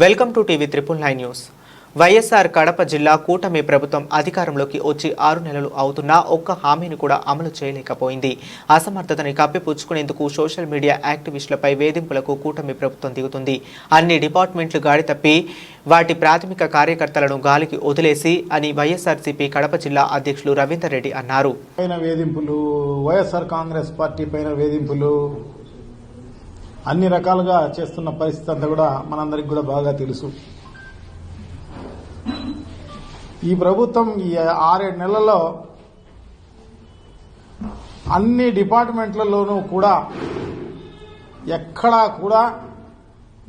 Welcome to TV triple nine news. YSR Kadapa జిల్లా కూటమి ప్రభుత్వం అధికారంలోకి వచ్చి ఆరు నెలలు అవుతున్నా ఒక్క హామీని కూడా అమలు చేయలేకపోయింది. అసమర్థతని కప్పిపుచ్చుకునేందుకు సోషల్ మీడియా యాక్టివిస్టులపై వేధింపులకు కూటమి ప్రభుత్వం దిగుతుంది. అన్ని డిపార్ట్మెంట్లు గాడి తప్పి వాటి ప్రాథమిక కార్యకర్తలను గాలికి వదిలేసి అని వైఎస్ఆర్సీపీ కడప జిల్లా అధ్యక్షులు రవీందర్ రెడ్డి అన్నారు. పైన వేధింపులు వైఎస్ఆర్ కాంగ్రెస్ పార్టీ పైన వేధింపులు అన్ని రకాలుగా చేస్తున్న పరిస్థితి అంతా కూడా మనందరికి కూడా బాగా తెలుసు. ఈ ప్రభుత్వం ఈ ఆరేడు నెలల్లో అన్ని డిపార్ట్మెంట్లలోనూ కూడా ఎక్కడా కూడా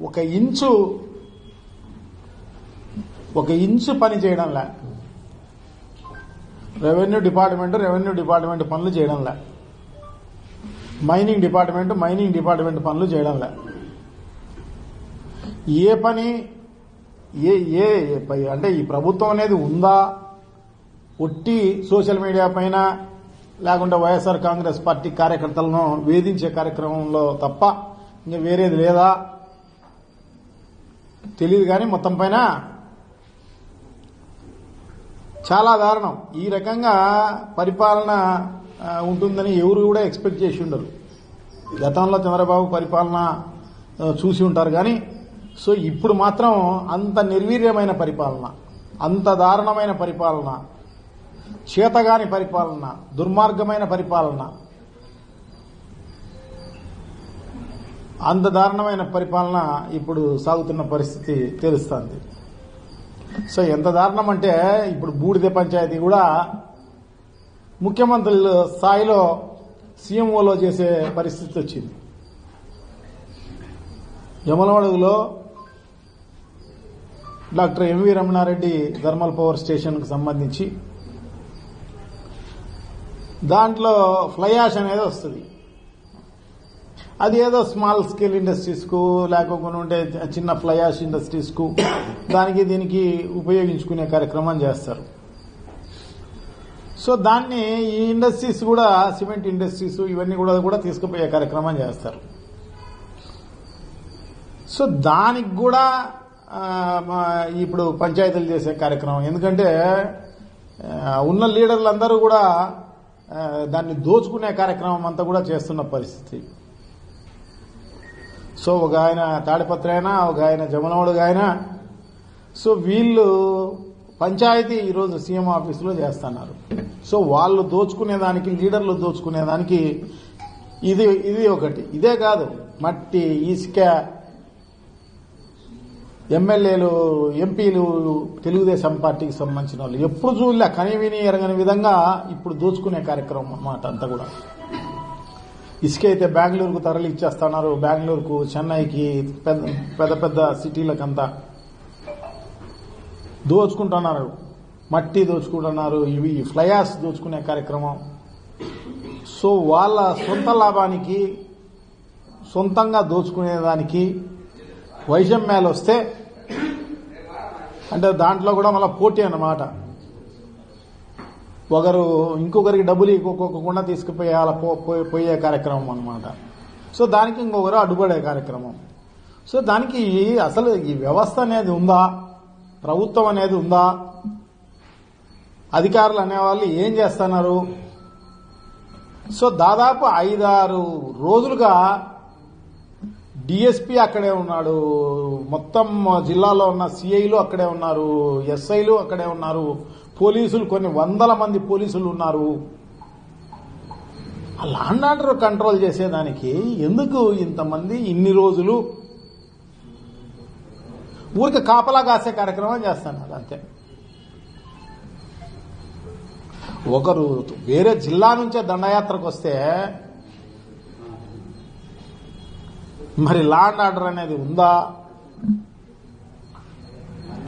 ఒక ఇంచు ఒక ఇంచు పని చేయడంలే. రెవెన్యూ డిపార్ట్మెంట్ రెవెన్యూ డిపార్ట్మెంట్ పనులు చేయడంలే. మైనింగ్ డిపార్ట్మెంట్ మైనింగ్ డిపార్ట్మెంట్ పనులు చేయడంలే. ఏ పని ఏ ఏ పై- అంటే ఈ ప్రభుత్వం అనేది ఉందా? ఒట్టి సోషల్ మీడియా పైన లేకుంటే వైఎస్ఆర్ కాంగ్రెస్ పార్టీ కార్యకర్తలను వేధించే కార్యక్రమంలో తప్ప ఇంకా వేరేది లేదా? తెలియదు కానీ మొత్తం పైన చాలా దారుణం. ఈ రకంగా పరిపాలన ఉంటుందని ఎవరు కూడా ఎక్స్పెక్ట్ చేసి ఉండరు. గతంలో చంద్రబాబు పరిపాలన చూసి ఉంటారు కానీ సో ఇప్పుడు మాత్రం అంత నిర్వీర్యమైన పరిపాలన అంత దారుణమైన పరిపాలన చేతగాని పరిపాలన దుర్మార్గమైన పరిపాలన అంత దారుణమైన పరిపాలన ఇప్పుడు సాగుతున్న పరిస్థితి తెలుస్తుంది. సో ఎంత దారుణం అంటే ఇప్పుడు బూడిద పంచాయతీ కూడా ముఖ్యమంత్రి స్థాయిలో సీఎంఓలో చేసే పరిస్థితి వచ్చింది. యమలవాడుగులో doctor MV Ramana Reddy thermal power స్టేషన్కు సంబంధించి దాంట్లో ఫ్లై యాష్ అనేది వస్తుంది. అది ఏదో స్మాల్ స్కేల్ ఇండస్ట్రీస్కు లేకపోతే ఉంటే చిన్న ఫ్లై యాష్ ఇండస్ట్రీస్కు దానికి దీనికి ఉపయోగించుకునే కార్యక్రమం చేస్తారు. సో దాన్ని ఈ ఇండస్ట్రీస్ కూడా సిమెంట్ ఇండస్ట్రీస్ ఇవన్నీ కూడా కూడా తీసుకుపోయే కార్యక్రమం చేస్తారు. సో దానికి కూడా ఇప్పుడు పంచాయతీలు చేసే కార్యక్రమం. ఎందుకంటే ఉన్న లీడర్లందరూ కూడా దాన్ని దోచుకునే కార్యక్రమం అంతా కూడా చేస్తున్న పరిస్థితి. సో ఒక ఆయన తాడిపత్రి అయినా ఒక ఆయన జమనవాడు ఆయన సో వీళ్ళు పంచాయతీ ఈరోజు సీఎం ఆఫీసులో చేస్తున్నారు. సో వాళ్ళు దోచుకునేదానికి లీడర్లు దోచుకునేదానికి ఇది ఇది ఒకటి. ఇదే కాదు మట్టి ఇసుక ఎమ్మెల్యేలు ఎంపీలు తెలుగుదేశం పార్టీకి సంబంధించిన వాళ్ళు ఎప్పుడు చూడలే కనివిని ఎరగని విధంగా ఇప్పుడు దోచుకునే కార్యక్రమం అన్నమాట అంతా కూడా. ఇసుక అయితే బెంగళూరుకు తరలి ఇచ్చేస్తున్నారు. బెంగళూరుకు చెన్నైకి పెద్ద పెద్ద పెద్ద సిటీలకంతా. దోచుకుంటున్నారు. మట్టి దోచుకుంటున్నారు. ఇవి ఫ్లయాస్ దోచుకునే కార్యక్రమం. సో వాళ్ళ సొంత లాభానికి సొంతంగా దోచుకునేదానికి వైషమ్యాలు వస్తే అంటే దాంట్లో కూడా మళ్ళీ పోటీ అన్నమాట. ఒకరు ఇంకొకరికి డబ్బులు ఇవ్వకోకుండా తీసుకుపోయే పో- పోయే కార్యక్రమం అనమాట సో దానికి ఇంకొకరు అడ్డుపడే కార్యక్రమం. సో దానికి అసలు ఈ వ్యవస్థ అనేది ఉందా? ప్రభుత్వం అనేది ఉందా? అధికారులు అనేవాళ్ళు ఏం చేస్తున్నారు? సో దాదాపు ఐదారు రోజులుగా డిఎస్పీ అక్కడే ఉన్నాడు. మొత్తం జిల్లాలో ఉన్న సిఐలు అక్కడే ఉన్నారు. ఎస్ఐలు అక్కడే ఉన్నారు. పోలీసులు కొన్ని వందల మంది పోలీసులు ఉన్నారు. ఆ లాండ్ ఆర్డర్ కంట్రోల్ చేసేదానికి ఎందుకు ఇంతమంది ఇన్ని రోజులు ఊరికి కాపలా కాసే కార్యక్రమం చేస్తున్నారు అంతే ఒకరు వేరే జిల్లా నుంచే దండయాత్రకు వస్తే మరి లాండ్ ఆర్డర్ అనేది ఉందా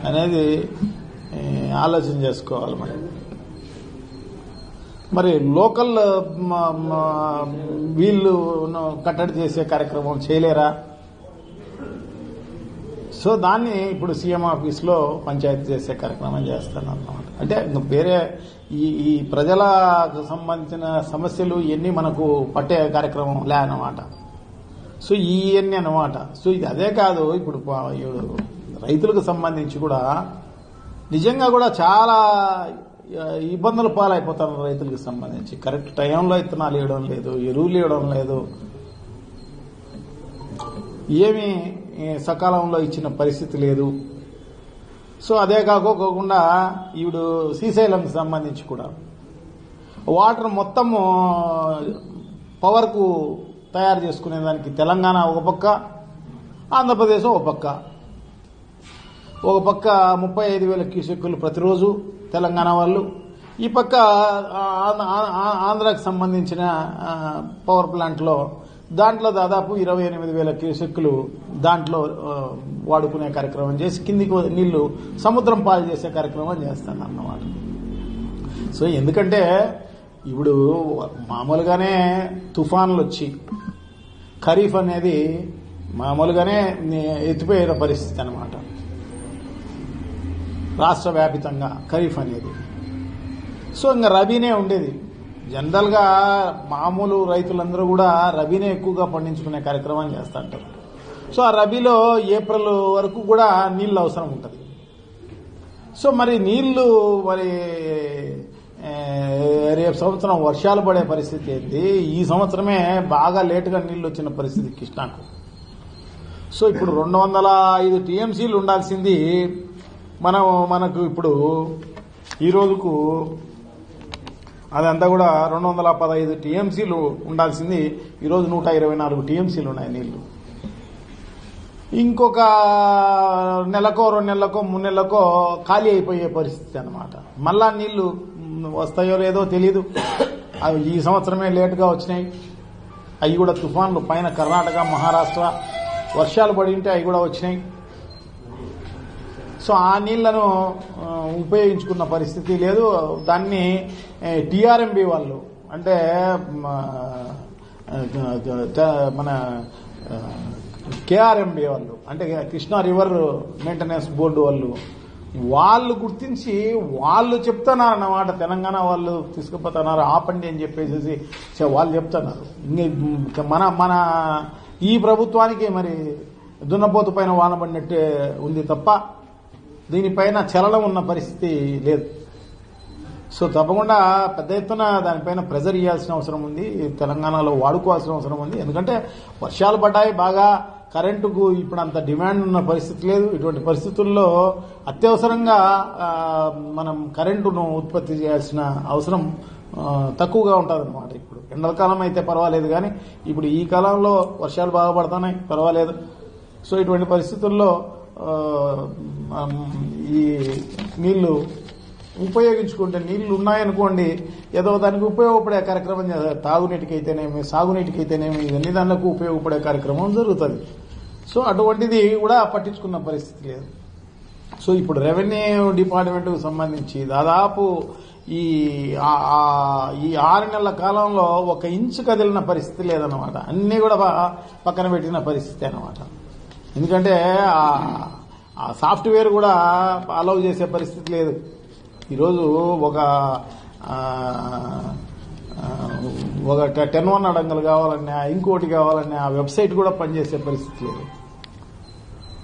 అనేది ఆలోచన చేసుకోవాలి మరి. మరి లోకల్ వీళ్ళు కట్టడి చేసే కార్యక్రమం చేయలేరా? సో దాన్ని ఇప్పుడు సీఎం ఆఫీస్లో పంచాయతీ చేసే కార్యక్రమం చేస్తాను అన్నమాట అంటే వేరే ఈ ఈ ప్రజలకు సంబంధించిన సమస్యలు ఇవన్నీ మనకు పట్టే కార్యక్రమం లే అన్నమాట. సో ఇవన్నీ అన్నమాట. సో ఇది అదే కాదు ఇప్పుడు రైతులకు సంబంధించి కూడా నిజంగా కూడా చాలా ఇబ్బందులు పాలైపోతున్నారు రైతులకు సంబంధించి. కరెక్ట్ టైంలో ఇత్తనాలు ఇవ్వడం లేదు ఎరువులు ఇవ్వడం లేదు. ఏమి సకాలంలో ఇచ్చిన పరిస్థితి లేదు. సో అదే కాకోకుండా ఈవిడు శ్రీశైలంకి సంబంధించి కూడా. వాటర్ మొత్తము పవర్కు తయారు చేసుకునే దానికి తెలంగాణ ఒక పక్క ఆంధ్రప్రదేశ్ ఒక పక్క. ఒక పక్క ముప్పై ఐదు వేల క్యూసెక్కులు ప్రతిరోజు తెలంగాణ వాళ్ళు ఈ పక్క ఆంధ్రాకి సంబంధించిన పవర్ ప్లాంట్లో దాంట్లో దాదాపు ఇరవై ఎనిమిది వేల క్యూసెక్లు దాంట్లో వాడుకునే కార్యక్రమం చేసి కిందికి నీళ్ళు సముద్రం పాలు చేసే కార్యక్రమం చేస్తాను అన్నమాట సో ఎందుకంటే ఇప్పుడు మామూలుగానే తుఫాన్లు వచ్చి ఖరీఫ్ అనేది మామూలుగానే ఎత్తిపోయిన పరిస్థితి అనమాట రాష్ట్ర వ్యాపితంగా ఖరీఫ్ అనేది. సో ఇంకా రబీనే ఉండేది. జనరల్గా మామూలు రైతులందరూ కూడా రబీనే ఎక్కువగా పండించుకునే కార్యక్రమం చేస్తుంటారు సో ఆ రబీలో ఏప్రిల్ వరకు కూడా నీళ్ళు అవసరం ఉంటుంది. సో మరి నీళ్ళు మరి రేపు సంవత్సరం వర్షాలు పడే పరిస్థితి ఏంటి ఈ సంవత్సరమే బాగా లేటుగా నీళ్ళు వచ్చిన పరిస్థితి కృష్ణాకు. సో ఇప్పుడు రెండు వందల ఐదు టీఎంసీలు ఉండాల్సింది మనం మనకు ఇప్పుడు ఈ రోజుకు అదంతా కూడా రెండు వందల పదహైదు టీఎంసీలు ఉండాల్సింది. ఈరోజు నూట ఇరవై నాలుగు టీఎంసీలు ఉన్నాయి నీళ్ళు. ఇంకొక నెలకో రెండు నెలలకో మూడు నెలలకో ఖాళీ అయిపోయే పరిస్థితి అనమాట మళ్ళా నీళ్ళు వస్తాయో లేదో తెలీదు. అవి ఈ సంవత్సరమే లేటుగా వచ్చినాయి. అవి కూడా తుఫాన్లు. పైన కర్ణాటక మహారాష్ట్ర వర్షాలు పడి ఉంటే అవి కూడా వచ్చినాయి. సో ఆ నీళ్ళను ఉపయోగించుకున్న పరిస్థితి లేదు. దాన్ని టిఆర్ఎంబి వాళ్ళు అంటే మన కేఆర్ఎంబి వాళ్ళు అంటే కృష్ణా రివర్ మెయింటెనెన్స్ బోర్డు వాళ్ళు వాళ్ళు గుర్తించి వాళ్ళు చెప్తున్నారు అన్నమాట. తెలంగాణ వాళ్ళు తీసుకుపోతున్నారు ఆపండి అని చెప్పేసి వాళ్ళు చెప్తున్నారు. ఇంక మన మన ఈ ప్రభుత్వానికి మరి దున్నపోతు పైన వాన పడినట్టే ఉంది తప్ప దీనిపైన చలనం ఉన్న పరిస్థితి లేదు. సో తప్పకుండా పెద్ద ఎత్తున దానిపైన ప్రెజర్ ఇవ్వాల్సిన అవసరం ఉంది. తెలంగాణలో వాడుకోవాల్సిన అవసరం ఉంది. ఎందుకంటే వర్షాలు పడ్డాయి బాగా కరెంటుకు ఇప్పుడు అంత డిమాండ్ ఉన్న పరిస్థితి లేదు. ఇటువంటి పరిస్థితుల్లో అత్యవసరంగా మనం కరెంటును ఉత్పత్తి చేయాల్సిన అవసరం తక్కువగా ఉంటుందన్నమాట ఇప్పుడు. ఎండలకాలం అయితే పర్వాలేదు కానీ ఇప్పుడు ఈ కాలంలో వర్షాలు బాగా పడుతున్నాయి పర్వాలేదు. సో ఇటువంటి పరిస్థితుల్లో ఈ నీళ్ళు ఉపయోగించుకుంటే నీళ్ళు ఉన్నాయనుకోండి ఏదో దానికి ఉపయోగపడే కార్యక్రమం తాగునీటికైతేనేమి తాగునీటికి అయితేనేమి సాగునీటికి అయితేనేమి ఇవన్నీ దానికి ఉపయోగపడే కార్యక్రమం జరుగుతుంది. సో అటువంటిది కూడా పట్టించుకున్న పరిస్థితి లేదు. సో ఇప్పుడు రెవెన్యూ డిపార్ట్మెంట్కు సంబంధించి దాదాపు ఈ ఈ ఆరు నెలల కాలంలో ఒక ఇంచు కదిలిన పరిస్థితి లేదనమాట అన్నీ కూడా పక్కన పెట్టిన పరిస్థితి అనమాట ఎందుకంటే ఆ- సాఫ్ట్వేర్ కూడా అలౌ చేసే పరిస్థితి లేదు. ఈరోజు ఒక ఒక టెన్ వన్ అడంగలు కావాలన్నా ఇంకోటి కావాలన్నా ఆ వెబ్సైట్ కూడా పనిచేసే పరిస్థితి లేదు.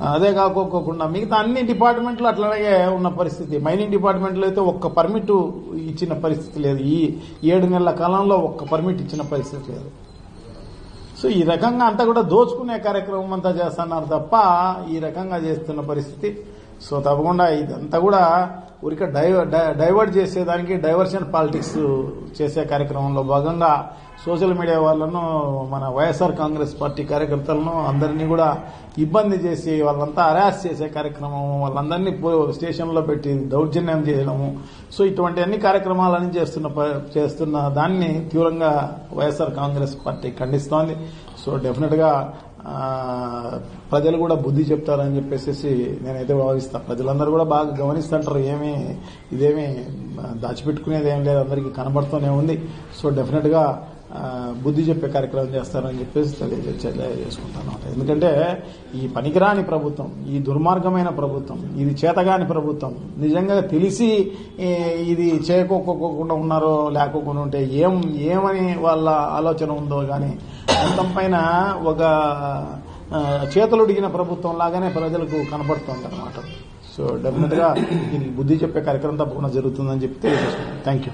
అదే కాకోకుండా మిగతా అన్ని డిపార్ట్మెంట్లు అట్లాగే ఉన్న పరిస్థితి. మైనింగ్ డిపార్ట్మెంట్లో అయితే ఒక్క పర్మిట్ ఇచ్చిన పరిస్థితి లేదు. ఈ ఏడు నెలల కాలంలో ఒక్క పర్మిట్ ఇచ్చిన పరిస్థితి లేదు. సో ఈ రకంగా అంతా కూడా దోచుకునే కార్యక్రమం అంతా చేస్తున్నారు తప్ప ఈ రకంగా చేస్తున్న పరిస్థితి. సో తప్పకుండా ఇదంతా కూడా ఊరికే డై- డైవర్ట్ చేసేదానికి డైవర్షన్ పాలిటిక్స్ చేసే కార్యక్రమంలో భాగంగా సోషల్ మీడియా వాళ్ళను మన వైఎస్ఆర్ కాంగ్రెస్ పార్టీ కార్యకర్తలను అందరినీ కూడా ఇబ్బంది చేసి వాళ్ళంతా అరాస్ చేసే కార్యక్రమం వాళ్ళందరినీ పో- స్టేషన్లో పెట్టి దౌర్జన్యం చేయడము. సో ఇటువంటి అన్ని కార్యక్రమాలని చేస్తున్న ప- చేస్తున్న దాన్ని తీవ్రంగా వైఎస్ఆర్ కాంగ్రెస్ పార్టీ ఖండిస్తోంది. సో డెఫినెట్గా ప్రజలు కూడా బుద్ధి చెప్తారని చెప్పేసి నేనైతే భావిస్తా. ప్రజలందరూ కూడా బాగా గమనిస్తుంటారు. ఏమీ ఇదేమీ దాచిపెట్టుకునేది ఏం లేదు. అందరికీ కనబడుతూనే ఉంది. సో డెఫినెట్గా బుద్ధి చెప్పే కార్యక్రమం చేస్తారని చెప్పేసి తెలియజేసుకుంటాను ఎందుకంటే ఈ పనికిరాని ప్రభుత్వం ఈ దుర్మార్గమైన ప్రభుత్వం ఇది చేతగాని ప్రభుత్వం నిజంగా తెలిసి ఇది చేయకోకుండా ఉన్నారో లేకోకుండా ఉంటే ఏం ఏమని వాళ్ళ ఆలోచన ఉందో కానీ మొత్తం పైన ఒక చేతులుడిగిన ప్రభుత్వం లాగానే ప్రజలకు కనపడుతుంది అనమాట సో డెఫినెట్గా ఇది బుద్ధి చెప్పే కార్యక్రమం తప్పకుండా జరుగుతుందని చెప్పి తెలియజేస్తున్నాను థ్యాంక్ యూ